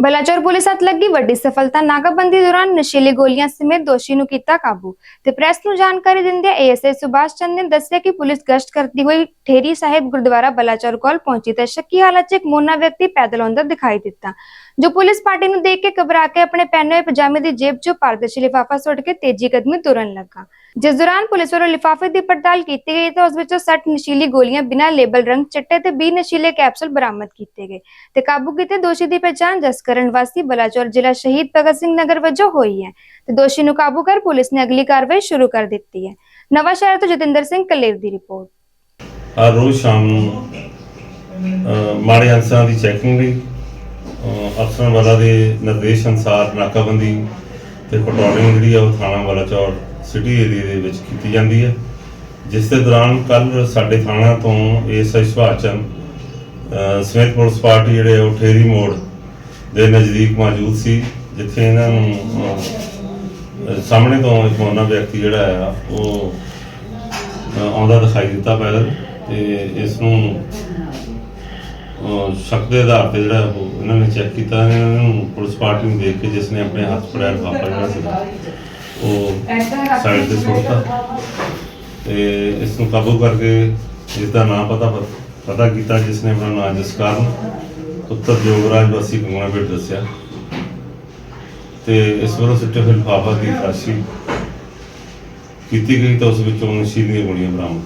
Balachaur police ਹੱਥ ਲੱਗੀ, ਵੱਡੀ ਸਫਲਤਾ, ਨਾਕਾਬੰਦੀ ਦੌਰਾਨ ਨਸ਼ੀਲੀ ਗੋਲੀਆਂ ਸਮੇਤ ਦੋਸ਼ੀ ਨੂੰ ਕੀਤਾ ਕਾਬੂ ਤੇ ਪ੍ਰੈਸ ਨੂੰ ਜਾਣਕਾਰੀ ਦਿੰਦਿਆਂ ਏਐਸਆਈ ਸੁਭਾਸ਼ ਚੰਦ ਨੇ ਦੱਸਿਆ ਕਿ ਪੁਲਿਸ ਗਸ਼ਤ ਕਰਦੀ ਹੋਈ ਠੇਰੀ ਸਾਹਿਬ ਗੁਰਦੁਆਰਾ ਬਲਾਚੌਰ ਕੋਲ ਪਹੁੰਚੀ ਤਾਂ ਸ਼ੱਕੀ ਹਾਲਤ 'ਚ ਇੱਕ ਮੋਨਾ ਵਿਅਕਤੀ ਪੈਦਲ ਆਉਂਦਾ ਦਿਖਾਈ ਦਿੱਤਾ, ਜੋ ਪੁਲਿਸ ਪਾਰਟੀ ਨੂੰ ਦੇਖ ਕੇ ਘਬਰਾ ਕੇ ਆਪਣੇ ਪਹਿਨੇ ਹੋਏ ਪਜਾਮੇ ਦੀ ਜੇਬ 'ਚੋਂ ਪਾਰਦਰਸ਼ੀ ਲਿਫਾਫਾ ਸੁੱਟ ਕੇ ਤੇਜ਼ੀ ਕਦਮੀ ਤੁਰਨ ਲੱਗਾ। ਜਿਸ ਦੌਰਾਨ ਪੁਲਿਸ ਵੱਲੋਂ ਲਿਫਾਫੇ ਦੀ ਪੜਤਾਲ ਕੀਤੀ ਗਈ ਤਾਂ ਉਸ ਵਿੱਚੋਂ 60 ਨਸ਼ੀਲੀ ਗੋਲੀਆਂ ਬਿਨਾਂ ਲੇਬਲ ਰੰਗ ਚਿੱਟੇ ਤੇ 20 ਨਸ਼ੀਲੇ ਕੈਪਸੂਲ ਬਰਾਮਦ ਕੀਤੇ ਗਏ ਤੇ ਕਾਬੂ ਕੀਤੇ ਦੋਸ਼ੀ ਦੀ ਪਛਾਣ ਜਸਕਰਨ ਵਾਸੀ ਬਲਾਚੌਰ ਜ਼ਿਲ੍ਹਾ ਸ਼ਹੀਦ ਭਗਤ ਸਿੰਘ ਨਗਰ ਵਜੋਂ ਹੋਈ ਹੈ ਤੇ ਦੋਸ਼ੀ ਨੂੰ ਕਾਬੂ ਕਰ ਪੁਲਿਸ ਨੇ ਅਗਲੀ ਕਾਰਵਾਈ ਸ਼ੁਰੂ ਕਰ ਦਿੱਤੀ ਹੈ। ਨਵਾਂ ਸ਼ਹਿਰ ਤੋਂ ਜਤਿੰਦਰ ਸਿੰਘ ਕਲੇਰ ਦੀ ਰਿਪੋਰਟ। ਹਰ ਰੋਜ਼ ਸ਼ਾਮ ਨੂੰ ਮਾੜੇ ਅੰਸਰਾਂ ਦੀ ਚੈਕਿੰਗ ਲਈ ਅਫਸਰਾਂ ਵਾਲਾ ਦੇ ਨਿਰਦੇਸ਼ ਅਨੁਸਾਰ ਨਾਕਾਬੰਦੀ ਤੇ ਪੈਟਰੋਲਿੰਗ ਜਿਹੜੀ ਆ ਉਹ ਥਾਣਾ ਵਾਲਾਚੌਰ ਸਿਟੀ ਏਰੀਆ ਦੇ ਵਿੱਚ ਕੀਤੀ ਜਾਂਦੀ ਹੈ। ਜਿਸ ਦੇ ਦੌਰਾਨ ਕੱਲ ਸਾਡੇ ਥਾਣਾ ਤੋਂ ASI Subhash Chand police party ਜਿਹੜੇ ਉਹ ਠੇਰੀ ਮੋੜ ਦੇ ਨਜ਼ਦੀਕ ਮੌਜੂਦ ਸੀ, ਜਿੱਥੇ ਇਹਨਾਂ ਨੂੰ ਸਾਹਮਣੇ ਤੋਂ ਇੱਕ ਮੋਨਾ ਵਿਅਕਤੀ ਜਿਹੜਾ ਆ, ਉਹ ਆਉਂਦਾ ਦਿਖਾਈ ਦਿੱਤਾ ਪੈਦਲ ਤੇ ਇਸ ਨੂੰ ਸ਼ੱਕ ਦੇ ਆਧਾਰ ਤੇ ਜਿਹੜਾ ਉਹ ਉਹਨਾਂ ਨੇ ਚੈੱਕ ਕੀਤਾ, ਇਹਨਾਂ ਨੂੰ ਪੁਲਿਸ ਪਾਰਟੀ ਨੂੰ ਦੇਖ ਕੇ ਜਿਸ ਨੇ ਆਪਣੇ ਹੱਥ ਫੜਿਆ ਲਿਫਾਫਾ ਜਿਹੜਾ ਸੀਗਾ ਉਹ ਸਾਈਡ ਤੇ ਸੁੱਟਤਾ। ਤੇ ਇਸ ਨੂੰ ਕਾਬੂ ਕਰਕੇ ਇਸ ਦਾ ਨਾਮ ਪਤਾ ਪਤਾ ਕੀਤਾ ਜਿਸ ਨੇ ਆਪਣਾ ਨਾਮ ਜਸਕਰਨ, ਪੁੱਤਰ ਜੋਗਰਾਜ ਵਾਸੀ ਗੰਗਣਾ ਪੇਟ ਦੱਸਿਆ। ਤੇ ਇਸ ਵੱਲੋਂ ਸਿੱਟੇ ਫਿਰ ਲਿਫਾਫਾ ਦੀ ਤਲਾਸ਼ੀ ਕੀਤੀ ਗਈ ਤਾਂ ਉਸ ਵਿੱਚੋਂ ਨਸ਼ੀਲੀਆਂ ਗੋਲੀਆਂ ਬਰਾਮਦ